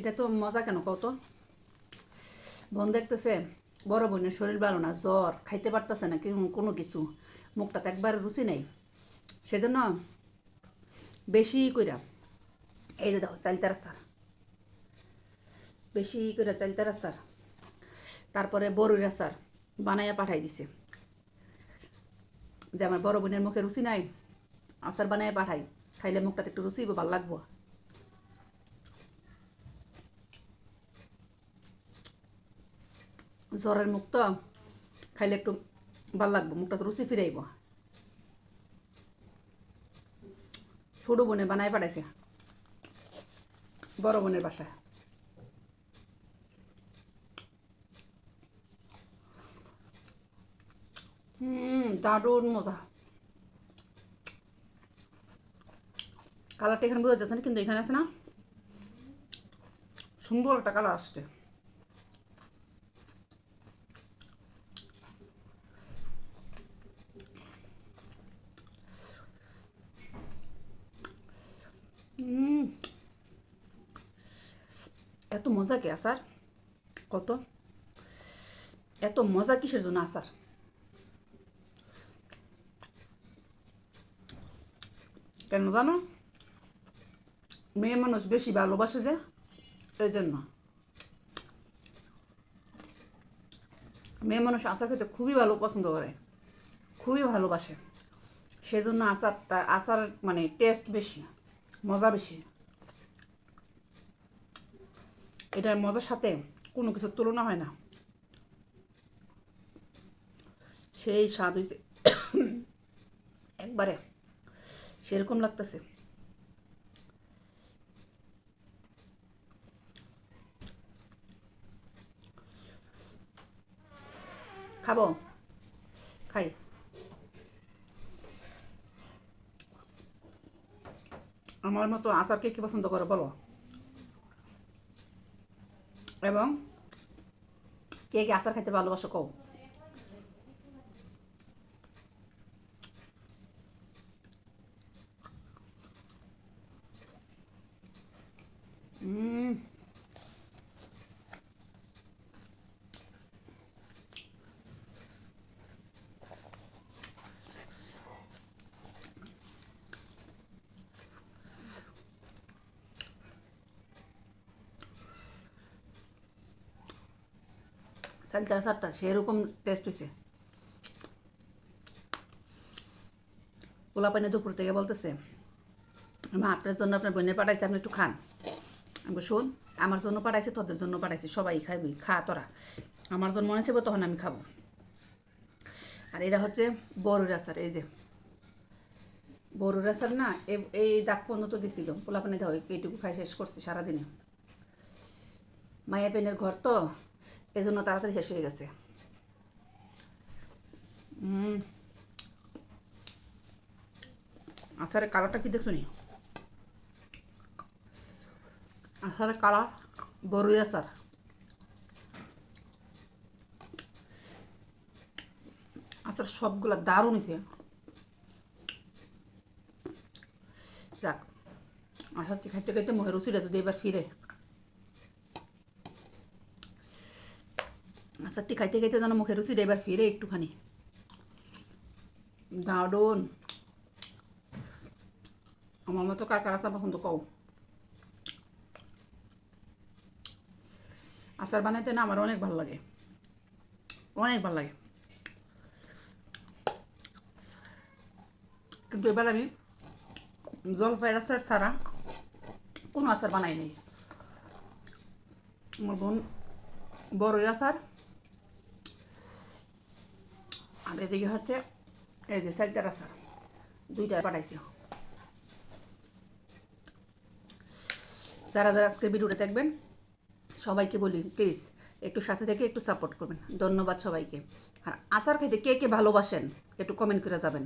এটা তো মজা কেন কত বোন দেখতেছে, বড় বোনের শরীর ভালো না, জ্বর, খাইতে পারতেছে না কোনো কিছু। মুখটাতে একবার রুচি নেই। সেজন্য বেশি কইরা, এই যে দেখো, চালতার আচার বেশি করে চালতার আচার তারপরে বড়ুর আচার বানাইয়া পাঠাই দিছে। যে আমার বড় বোনের মুখে রুচি নাই, আচার বানাইয়া পাঠাই। খাইলে মুখটাতে একটু রুচি ভালো লাগবো। জ্বরের মুখ তো খাইলে একটু ভালো লাগবো, মুখটা তো রুচি ফিরাইব। ছোট বোনে বানাই পাঠাইছে, বড় বোনের বাসায়। দারুণ মজা। কালারটা এখানে বোঝা যাচ্ছে না, কিন্তু এখানে আছে না, সুন্দর একটা কালার আসছে হুম এত মজা কে আসার? কত? এত মজা কিসের জন্য আসার? কেন জানো? মেয়ে মানুষ বেশি ভালোবাসে যে এই জন্য মেয়ে মানুষ আচার খেতে খুবই ভালো পছন্দ করে, খুবই ভালোবাসে। সেজন্য আচারটা আচার মানে টেস্ট বেশি, মজা বেশি। এটার মজার সাথে কোনো কিছুর তুলনা হয় না। সেই স্বাদ হয়েছে একবারে সেরকম লাগতেছে। খাব? খাই। আমার মতো আচার কে কি পছন্দ করে বলো? এবং কে কে আচার খাইতে ভালোবাসো কও? চালতার সারটা সেরকম টেস্ট হয়েছে পোলা পানি দুপুর থেকে বলতেছে মা আপনার জন্য আপনার বোনে পাঠাইছে আপনি একটু খান আমি শোন আমার জন্য পাঠাইছে তোদের জন্য পাঠাইছে সবাই খাবি খা তোরা আমার জন্য মনে ছিল তখন আমি খাব আর এরা হচ্ছে বড়ুর আচার এই যে বড়ুর আচার না এই দাগ পর্যন্ত দিছিল পোলা পানি দেওয়া এইটুকু খাই শেষ করছি সারাদিনে মায়া পেনের ঘর তো এজন্য তাড়াতাড়ি শেষ হয়ে গেছে। আচারের কালারটা কি দেখছ নি? আচারের কালার বড়ই আচার। আচার সবগুলা দারুণ হয়েছে। যাক, আচারটি খাইতে খাইতে মুখের রুচিটা যদি এবার ফিরে। আচারটি খাইতে খাইতে যেন মুখের রুচিটা এবার ফিরে একটুখানি। দারুণ। আমার মতো কার কার আচার পছন্দ কও? আচার বানাইতে না আমার অনেক ভালো লাগে। অনেক ভালো লাগে। কিন্তু এবার আমি জলপাইয়ের আচার ছাড়া কোনো আচার বানাই নাই। আমার বোন বড়ই আচার। আর এদিকে হচ্ছে এই যে সাইটার আচার দুইটা পাঠাইছি যারা যারা আজকের ভিডিওটা দেখবেন সবাইকে বলি প্লিজ একটু সাথে থেকে একটু সাপোর্ট করবেন। ধন্যবাদ সবাইকে। আর আচার খাইতে কে কে ভালোবাসেন, একটু কমেন্ট করে যাবেন।